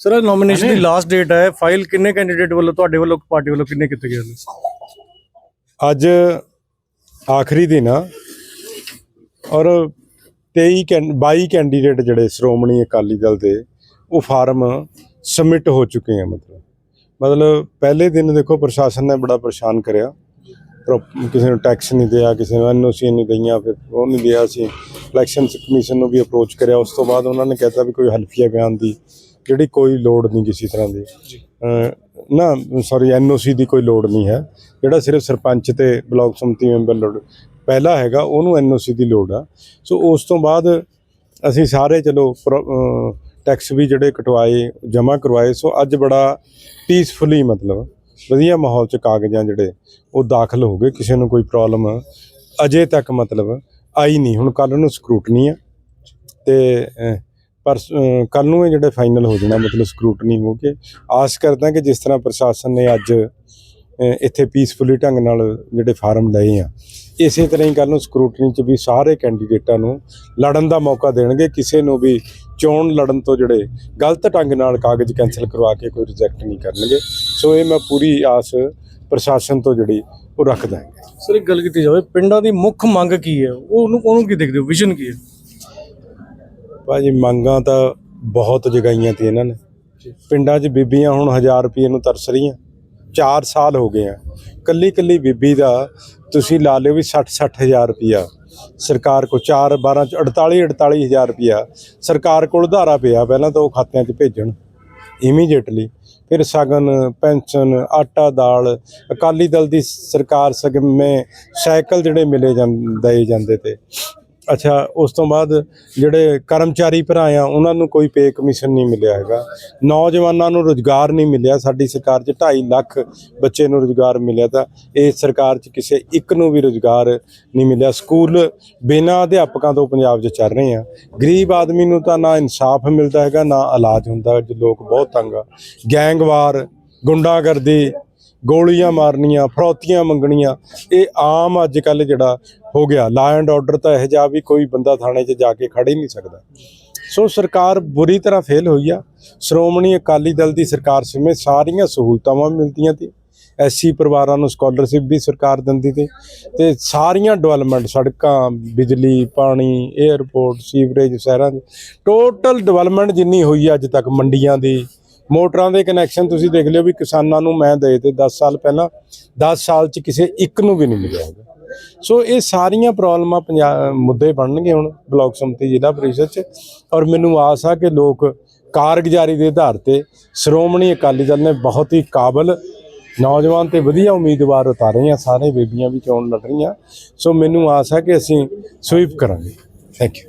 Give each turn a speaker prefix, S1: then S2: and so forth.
S1: Sir nomination ਦੀ last date ਹੈ। File ਕਿੰਨੇ ਕੈਂਡੀਡੇਟ ਵੱਲੋਂ ਤੁਹਾਡੇ ਵੱਲੋਂ ਪਾਰਟੀ ਵੱਲੋਂ ਕਿੰਨੇ ਕੀਤੇ ਗਏ ਨੇ?
S2: ਅੱਜ ਆਖਰੀ ਦਿਨ ਆ ਔਰ 23 ਕੈਂ- 22 ਕੈਂਡੀਡੇਟ ਜਿਹੜੇ ਸ਼੍ਰੋਮਣੀ ਅਕਾਲੀ ਦਲ ਦੇ ਉਹ ਫਾਰਮ ਸਬਮਿਟ ਹੋ ਚੁੱਕੇ ਆ ਮਤਲਬ। ਮਤਲਬ ਪਹਿਲੇ ਦਿਨ ਦੇਖੋ ਪ੍ਰਸ਼ਾਸਨ ਨੇ ਬੜਾ ਪਰੇਸ਼ਾਨ ਕਰਿਆ। ਕਿਸੇ ਨੂੰ ਟੈਕਸ ਨਹੀਂ ਦਿਆ ਕਿਸੇ ਨੂੰ ਐਨਓਸੀ ਨਹੀਂ ਦਈਆਂ ਫਿਰ ਉਹ ਨਹੀਂ ਦਿਆ ਸੀ ਇਲੈਕਸ਼ਨ ਕਮਿਸ਼ਨ ਨੂੰ ਵੀ ਅਪਰੋਚ ਕਰਿਆ। ਉਸ ਤੋਂ ਬਾਅਦ ਉਹਨਾਂ ਨੇ ਕਹਿਤਾ ਵੀ ਕੋਈ ਹਲਫੀਆ ਬਿਆਨ ਦੀ ਜਿਹੜੀ ਕੋਈ ਲੋੜ ਨਹੀਂ ਕਿਸੇ ਤਰ੍ਹਾਂ ਦੀ। ਨਾ ਸੌਰੀ ਐਨਓਸੀ ਦੀ ਕੋਈ ਲੋੜ ਨਹੀਂ ਹੈ। ਜਿਹੜਾ ਸਿਰਫ ਸਰਪੰਚ ਤੇ ਬਲਾਕ ਸੰਮਤੀ ਮੈਂਬਰ ਲੋੜ ਪਹਿਲਾ ਹੈਗਾ ਉਹਨੂੰ ਐਨਓਸੀ ਦੀ ਲੋੜ ਆ। ਸੋ ਉਸ ਤੋਂ ਬਾਅਦ ਅਸੀਂ ਸਾਰੇ ਚਲੋ ਟੈਕਸ ਵੀ ਜਿਹੜੇ ਕਟਵਾਏ ਜਮ੍ਹਾਂ ਕਰਵਾਏ ਸੋ ਅੱਜ ਬੜਾ ਪੀਸਫੁਲੀ ਮਤਲਬ ਵਧੀਆ ਮਾਹੌਲ ਚ ਕਾਗਜ਼ਾਂ ਜਿਹੜੇ ਉਹ ਦਾਖਲ ਹੋ ਗਏ ਕਿਸੇ ਨੂੰ ਕੋਈ ਪ੍ਰੋਬਲਮ ਅਜੇ ਤੱਕ ਮਤਲਬ ਆਈ ਨਹੀਂ। ਹੁਣ ਕੱਲ ਨੂੰ ਸਕਰੂਟਨੀ ਆ। ਤੇ ਪਰ ਕੱਲ ਨੂੰ ਇਹ ਜਿਹੜੇ ਫਾਈਨਲ ਹੋ ਜਾਣਾ, ਮਤਲਬ ਸਕਰੂਟਨੀ ਹੋ ਕੇ, ਆਸ ਕਰਦਾ ਕਿ ਜਿਸ ਤਰ੍ਹਾਂ ਪ੍ਰਸ਼ਾਸਨ ਨੇ ਅੱਜ ਇੱਥੇ ਪੀਸਫੁਲੀ ਢੰਗ ਨਾਲ ਜਿਹੜੇ ਫਾਰਮ ਲਏ ਆ, ਇਸੇ ਤਰ੍ਹਾਂ ਹੀ ਕੱਲ ਨੂੰ ਸਕਰੂਟਨੀ 'ਚ ਵੀ ਸਾਰੇ ਕੈਂਡੀਡੇਟਾਂ ਨੂੰ ਲੜਨ ਦਾ ਮੌਕਾ ਦੇਣਗੇ, ਕਿਸੇ ਨੂੰ ਵੀ ਚੋਣ ਲੜਨ ਤੋਂ ਜਿਹੜੇ ਗਲਤ ਢੰਗ ਨਾਲ ਕਾਗਜ਼ ਕੈਨਸਲ ਕਰਵਾ ਕੇ ਕੋਈ ਰਿਜੈਕਟ ਨਹੀਂ ਕਰਨਗੇ। ਸੋ ਇਹ ਮੈਂ ਪੂਰੀ ਆਸ ਪ੍ਰਸ਼ਾਸਨ ਤੋਂ ਜਿਹੜੀ, ਉਹ ਰੱਖਦਾ ਹਾਂ।
S1: ਸਰ, ਇੱਕ ਗੱਲ ਕੀਤੀ ਜਾਵੇ, ਪਿੰਡਾਂ ਦੀ ਮੁੱਖ ਮੰਗ ਕੀ ਹੈ? ਉਹ ਉਹਨੂੰ ਉਹਨੂੰ ਕੀ ਦੇਖਦੇ ਹੋ? ਵਿਜ਼ਨ ਕੀ ਹੈ?
S2: ਭਾਜੀ ਮੰਗਾਂ ਤਾਂ ਬਹੁਤ ਜਗਾਈਆਂ ਤੇ ਇਹਨਾਂ ਨੇ। ਪਿੰਡਾਂ 'ਚ ਬੀਬੀਆਂ ਹੁਣ 1000 ਰੁਪਏ ਨੂੰ ਤਰਸ ਰਹੀਆਂ। 4 ਸਾਲ ਹੋ ਗਏ ਆ। ਕੱਲੀ ਕੱਲੀ ਬੀਬੀ ਦਾ ਤੁਸੀਂ ਲਾ ਲਿਓ ਵੀ 60 60000 ਰੁਪਿਆ ਸਰਕਾਰ ਕੋ 4 12 ਚ 48 48000 ਰੁਪਿਆ ਸਰਕਾਰ ਕੋਲ ਉਧਾਰਾ ਪਿਆ ਪਹਿਲਾਂ ਤਾਂ ਉਹ ਖਾਤਿਆਂ 'ਚ ਭੇਜਣ। ਇਮੀਡੀਏਟਲੀ ਫਿਰ ਸਗਨ, ਪੈਨਸ਼ਨ, ਆਟਾ, ਦਾਲ, ਅਕਾਲੀ ਦਲ ਦੀ ਸਰਕਾਰ ਸਗਮੇ ਸਾਈਕਲ ਜਿਹੜੇ ਮਿਲੇ ਜਾਂਦੇ ਜਾਂਦੇ ਤੇ। ਅੱਛਾ, ਉਸ ਤੋਂ ਬਾਅਦ ਜਿਹੜੇ ਕਰਮਚਾਰੀ ਭਰਾ ਆ, ਉਹਨਾਂ ਨੂੰ ਕੋਈ ਪੇ ਕਮਿਸ਼ਨ ਨਹੀਂ ਮਿਲਿਆ ਹੈਗਾ। ਨੌਜਵਾਨਾਂ ਨੂੰ ਰੋਜ਼ਗਾਰ ਨਹੀਂ ਮਿਲਿਆ। ਸਾਡੀ ਸਰਕਾਰ 'ਚ 2.5 ਲੱਖ ਬੱਚੇ ਨੂੰ ਰੋਜ਼ਗਾਰ ਮਿਲਿਆ ਤਾਂ ਇਸ ਸਰਕਾਰ 'ਚ ਕਿਸੇ ਇੱਕ ਨੂੰ ਵੀ ਰੋਜ਼ਗਾਰ ਨਹੀਂ ਮਿਲਿਆ। ਸਕੂਲ ਬਿਨਾਂ ਅਧਿਆਪਕਾਂ ਤੋਂ ਪੰਜਾਬ 'ਚ ਚੱਲ ਰਹੇ ਆ। ਗਰੀਬ ਆਦਮੀ ਨੂੰ ਤਾਂ ਨਾ ਇਨਸਾਫ ਮਿਲਦਾ ਹੈਗਾ, ਨਾ ਇਲਾਜ ਹੁੰਦਾ। ਅੱਜ ਲੋਕ ਬਹੁਤ ਤੰਗ ਆ। ਗੈਂਗਵਾਰ, ਗੁੰਡਾਗਰਦੀ ਗੋਲੀਆਂ ਮਾਰਨੀਆਂ, ਫਰੌਤੀਆਂ ਮੰਗਣੀਆਂ, ਇਹ ਆਮ ਅੱਜ ਕੱਲ ਜਿਹੜਾ ਹੋ ਗਿਆ। ਲਾ ਐਂਡ ਆਰਡਰ ਤਾਂ ਇਹ ਜਾ ਵੀ ਕੋਈ ਬੰਦਾ ਥਾਣੇ 'ਚ ਜਾ ਕੇ ਖੜ ਹੀ ਨਹੀਂ ਸਕਦਾ। ਸੋ ਸਰਕਾਰ ਬੁਰੀ ਤਰ੍ਹਾਂ ਫੇਲ ਹੋਈ ਆ। ਸ਼੍ਰੋਮਣੀ ਅਕਾਲੀ ਦਲ ਦੀ ਸਰਕਾਰ ਸਮੇਂ ਸਾਰੀਆਂ ਸਹੂਲਤਾਵਾਂ ਮਿਲਦੀਆਂ ਤੇ। ਐਸਸੀ ਪਰਿਵਾਰਾਂ ਨੂੰ ਸਕਾਲਰਸ਼ਿਪ ਵੀ ਸਰਕਾਰ ਦਿੰਦੀ ਤੇ ਤੇ ਸਾਰੀਆਂ ਡਿਵੈਲਪਮੈਂਟ ਸੜਕਾਂ, ਬਿਜਲੀ, ਪਾਣੀ 에ਅਰਪੋਰਟ ਸੀਵਰੇਜ ਸ਼ਹਿਰਾਂ ਦੀ ਟੋਟਲ ਡਿਵੈਲਪਮੈਂਟ ਜਿੰਨੀ ਹੋਈ ਅੱਜ ਤੱਕ ਮੰਡੀਆਂ ਦੀ ਮੋਟਰਾਂ ਦੇ ਕਨੈਕਸ਼ਨ ਤੁਸੀਂ ਦੇਖ ਲਿਓ ਵੀ ਕਿਸਾਨਾਂ ਨੂੰ ਮੈਂ ਦੇ ਤੇ 10 ਸਾਲ ਪਹਿਲਾਂ 10 ਸਾਲ ਚ ਕਿਸੇ ਇੱਕ ਨੂੰ ਵੀ ਨਹੀਂ ਮਿਲਿਆ ਹੈਗਾ। ਸੋ ਇਹ ਸਾਰੀਆਂ ਪ੍ਰੋਬਲਮਾਂ ਪੰਜਾਬ ਮੁੱਦੇ ਬਣਨਗੇ ਹੁਣ ਬਲਾਕ ਸੰਮਤੀ ਜ਼ਿਲ੍ਹਾ ਪਰਿਸ਼ਦ ਚ ਔਰ ਮੈਨੂੰ ਆਸ ਆ ਕਿ ਲੋਕ ਕਾਰਗੁਜ਼ਾਰੀ ਦੇ ਆਧਾਰ ਤੇ ਸ਼੍ਰੋਮਣੀ ਅਕਾਲੀ ਦਲ ਨੇ ਬਹੁਤ ਹੀ ਕਾਬਲ ਨੌਜਵਾਨ ਤੇ ਵਧੀਆ ਉਮੀਦਵਾਰ ਉਤਾਰੇ ਆ ਸਾਰੇ ਬੇਬੀਆਂ ਵੀ ਚੋਣ ਲੜ ਰਹੀਆਂ। ਸੋ ਮੈਨੂੰ ਆਸ ਹੈ ਕਿ ਅਸੀਂ ਸਵੀਪ ਕਰਾਂਗੇ। Thank you